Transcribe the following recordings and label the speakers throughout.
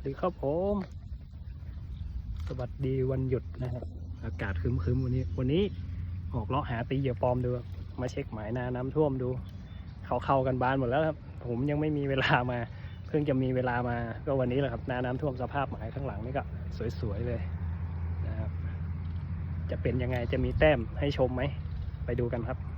Speaker 1: สวัสดีครับผม สวัสดีวันหยุดนะครับ อากาศครึ้มๆวันนี้ วันนี้ออกเลาะหาตีเหยื่อปลอมดู มาเช็คหมายนาน้ำท่วมดู เขาเข้ากันบานหมดแล้วครับ ผมยังไม่มีเวลามา เพิ่งจะมีเวลามา ก็วันนี้แหละครับนาน้ำท่วมสภาพหมายข้างหลังนี่ก็สวยๆเลยนะครับ จะเป็นยังไงจะมีแต้มให้ชมไหม ไปดูกันครับ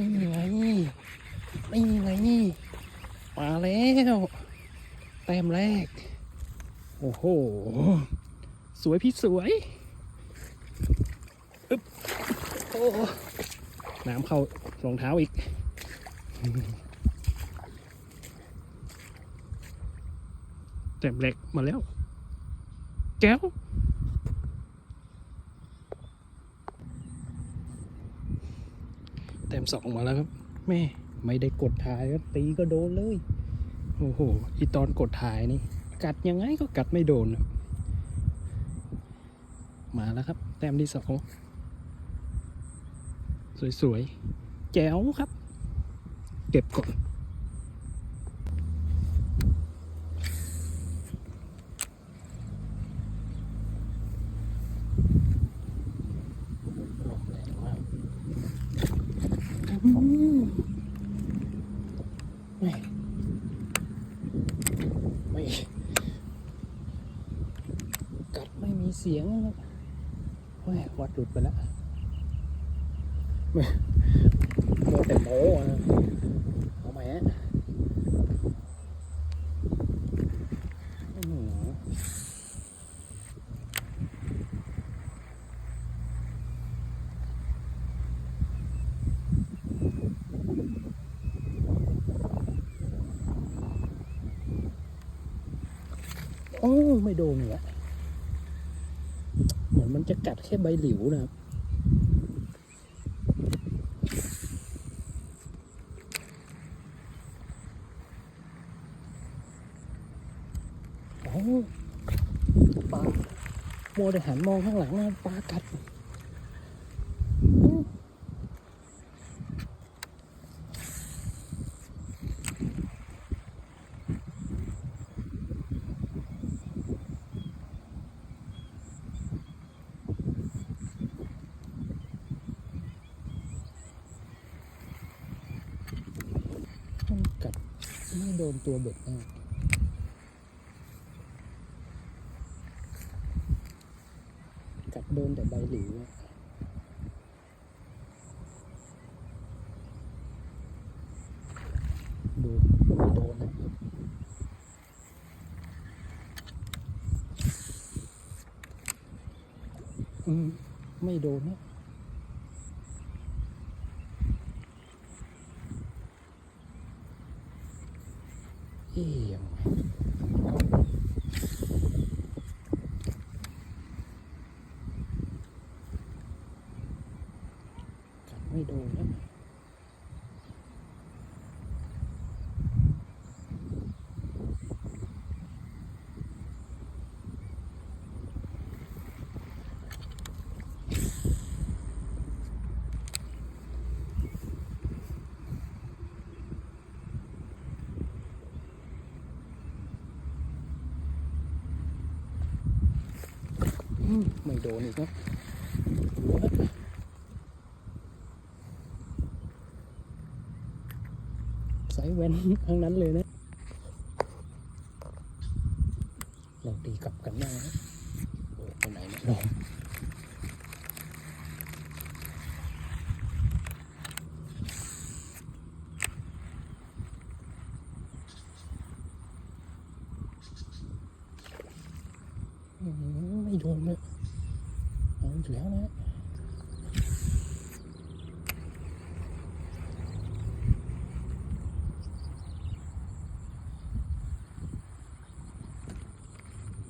Speaker 1: ไม่มีไงไม่มีไงมาแล้ว แต้มแรก โอ้โห สวยพี่สวยอึ๊บโอ้น้ำเข้ารองเท้าอีก แต้มแรกมาแล้ว แก้ว เต็มสองมาแล้วครับแม่ไม่ได้กดถ่ายครับตีก็โดนเลย โอ้โหอีตอนกดถ่ายนี่ กัดยังไงก็กัดไม่โดนครับมาแล้วครับ แต้มที่สองสวยๆ แจ๋วครับ เก็บก่อนลมแรงมาก อืม ไม่ไม่กัดไม่มีเสียงนะครับโอ้ยวัดหลุดไปแล้วไม่โมแต่โมอะเอาไหมฮะอื้อหือ โอ้ไม่โดนเลยอะเหมือนมันจะกัดแค่ใบหลิวนะครับโอ้ปลาโมไดหันมองข้างหลังนะปลากัด มันกัดไม่โดนตัวเบ็ดมากกัดโดนแต่ใบหลิวดูไม่โดนนะอืมไม่โดนนะ เอี่ยงไไม่โดนอีกนะสายแว้นทั้งนั้นเลยนะ เราตีกลับกันได้นะไปไหนเนี่ยลอ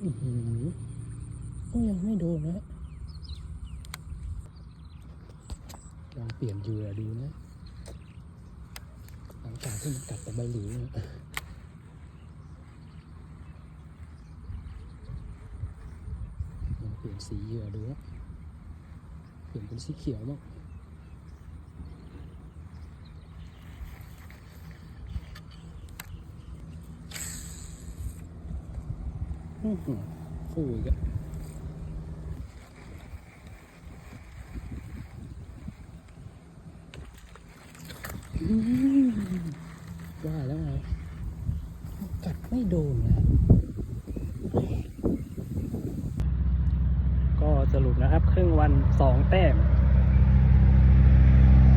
Speaker 1: หือ ก็ยังไม่โดนนะลองเปลี่ยนเหยื่อดูนะ หลังจากที่มันกัดแต่ใบหลิวเนี่ยลองเปลี่ยนสีเหยื่อดูนะเปลี่ยนเป็นสีเขียวบ้างอื้อหือ ฟูอีกว่าแล้วไงกัดไม่โดนนะก็สรุปนะครับ ครึ่งวันสองแต้ม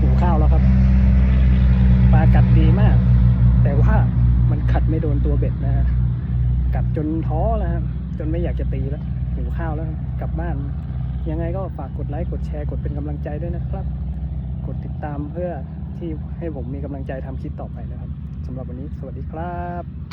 Speaker 1: หิวข้าวแล้วครับ ปลากัดดีมาก แต่ว่ามันขัดไม่โดนตัวเบ็ดนะฮะ กัดจนท้อแล้วครับจนไม่อยากจะตีแล้วหิวข้าวแล้วกลับบ้าน ยังไงก็ฝากกดไลค์กดแชร์กดเป็นกำลังใจด้วยนะครับ กดติดตามเพื่อที่ให้ผมมีกำลังใจทำคลิปต่อไปนะครับสำหรับวันนี้สวัสดีครับ